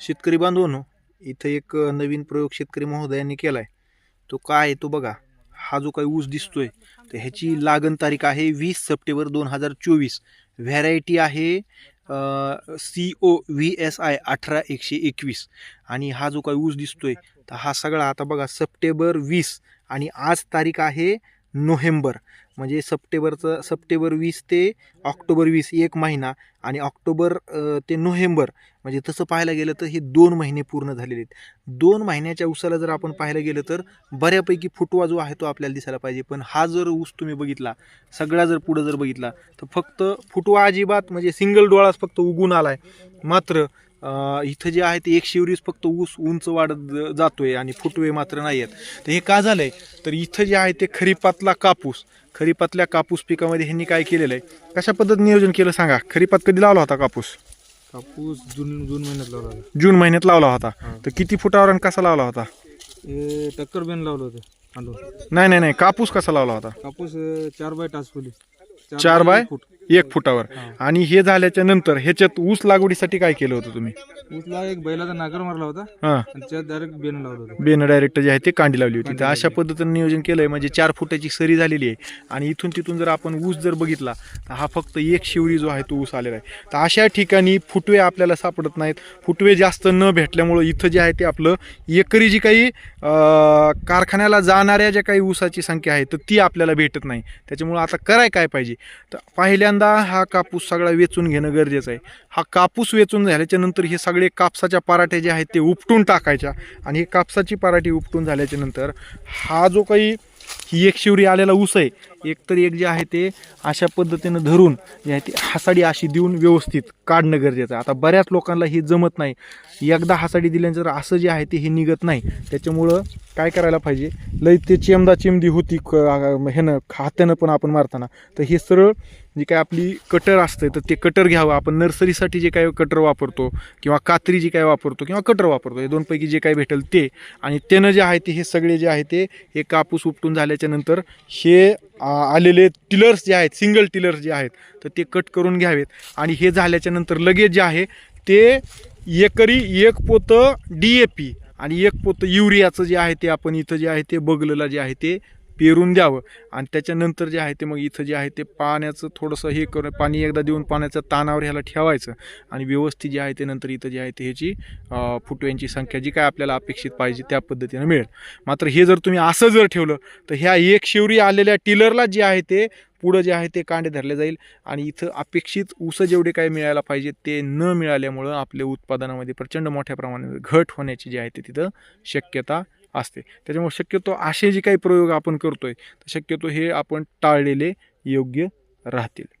शेतकरी बांधवांनो इथं एक नवीन प्रयोग शेतकरी महोदयांनी आहे तो काय आहे तो बघा. हा जो काही ऊस दिसतोय तर ह्याची लागण तारीख आहे वीस सप्टेंबर दोन हजार चोवीस. व्हॅरायटी आहे C O V S I अठरा एकशे एकवीस. आणि हा जो काही ऊस दिसतोय तर हा सगळा आता बघा सप्टेंबर वीस. आणि आज तारीख आहे नोव्हेंबर. म्हणजे सप्टेंबरचं सप्टेंबर वीस ते ऑक्टोबर वीस एक महिना आणि ऑक्टोबर ते नोव्हेंबर म्हणजे तसं पाहायला गेलं तर हे दोन महिने पूर्ण झालेले आहेत. दोन महिन्याच्या ऊसाला जर आपण पाहायला गेलं तर बऱ्यापैकी फुटवा जो आहे तो आपल्याला दिसायला पाहिजे. पण हा जर ऊस तुम्ही बघितला सगळा जर पुढं जर बघितला तर फक्त फुटवा अजिबात म्हणजे सिंगल डोळाच फक्त उगून आला आहे मात्र इथं जे आहे ते एक शिवरीच फक्त ऊस उंच वाढत जातोय आणि फुटवे मात्र नाही आहेत. तर हे का झालंय? तर इथं जे आहे ते खरीपातला कापूस खरीपातल्या कापूस पिकामध्ये ह्यांनी काय केलेलं आहे कशा पद्धतीने नियोजन केलं सांगा? खरीपात कधी लावला होता कापूस? कापूस जून जून महिन्यात लावला होता. जून महिन्यात लावला होता. तर किती फुटावर आणि कसा लावला होता? टक्कर बेन लावलं होतं नाही नाही नाही. कापूस कसा लावला होता? कापूस चार बाय टाच फुली चार बाय? फूट. एक फुटावर. आणि हे झाल्याच्यानंतर ह्याच्यात ऊस लागवडीसाठी काय केलं होतं तुम्ही? ऊसला एक बैलाचा नागर मारला होता. हा. आणि त्यात डायरेक्ट बेन लावलं होतं. बेन डायरेक्ट जे आहे ते कांडी लावली होती. तर अशा. पद्धतीने नियोजन केलंय. म्हणजे चार फुटाची सरी झालेली आहे. आणि इथून तिथून जर आपण ऊस जर बघितला तर हा फक्त एक शिवरी जो आहे तो ऊस आलेला आहे. तर अशा ठिकाणी फुटवे आपल्याला सापडत नाहीत. फुटवे जास्त न भेटल्यामुळं इथं जे आहे ते आपलं एकरी जी काही अं, कारखान्याला जाणाऱ्या ज्या काही ऊसाची संख्या आहे तर ती आपल्याला भेटत नाही. त्याच्यामुळं आता कराय काय पाहिजे? तर पहिल्यांदा हा कापूस सगळा वेचून घेणं गरजेचं आहे. हा कापूस वेचून झाल्याच्यानंतर हे सगळे कापसाच्या पराठे जे आहेत ते उपटून टाकायच्या आणि हे कापसाची पराठी उपटून झाल्याच्यानंतर हा जो काही ही एक शिवरी आलेला ऊस आहे एक तर एक जे आहे ते अशा पद्धतीनं धरून जे आहे ते हासाडी अशी देऊन व्यवस्थित काढणं गरजेचं आहे. आता बऱ्याच लोकांना हे जमत नाही. एकदा हासाडी दिल्यानंतर असं जे आहे ते हे निघत नाही. त्याच्यामुळं काय करायला पाहिजे? लय ते चिमदा चिमदी होती क- ह्यानं हात्यानं पण आपण मारताना. तर हे सरळ जे काय आपली कटर असतं तर ते कटर घ्यावं. आपण नर्सरीसाठी जे काय कटर वापरतो किंवा कात्री जी काय वापरतो किंवा कटर वापरतो हे दोनपैकी जे काय भेटेल ते. आणि त्यानं जे आहे ते हे सगळे जे आहे ते हे कापूस उपटून झाल्याच्यानंतर हे आलेले टिलर्स जे आहेत सिंगल टिलर्स जे आहेत तर ते कट करून घ्यावेत. आणि हे झाल्याच्यानंतर लगेच जे आहे ते एकरी एक पोतं डी ए पी. आणि एक पोतं युरियाचं जे आहे ते आपण इथं जे आहे ते बगलेलं जे आहे ते पेरून द्यावं. आणि त्याच्यानंतर जे आहे ते मग इथं जे आहे ते पाण्याचं थोडंसं हे करून पाणी एकदा देऊन पाण्याचं तानावर ह्याला ठेवायचं. आणि व्यवस्थित जे आहे ते नंतर इथं जे आहे ते ह्याची फुटव्यांची संख्या जी काय आपल्याला अपेक्षित पाहिजे त्या पद्धतीनं मिळेल. मात्र हे जर तुम्ही असं जर ठेवलं तर ह्या एक शिवरी आलेल्या टिलरला जे आहे ते पुढं जे आहे ते कांडे धरले जाईल. आणि इथं अपेक्षित ऊस जेवढे काही मिळायला पाहिजे ते न मिळाल्यामुळं आपल्या उत्पादनामध्ये प्रचंड मोठ्या प्रमाणात घट होण्याची जी आहे ते तिथं शक्यता असते. त्याच्यामुळे शक्यतो असे जे काही प्रयोग आपण करतोय तर शक्यतो हे आपण टाळलेले योग्य राहतील.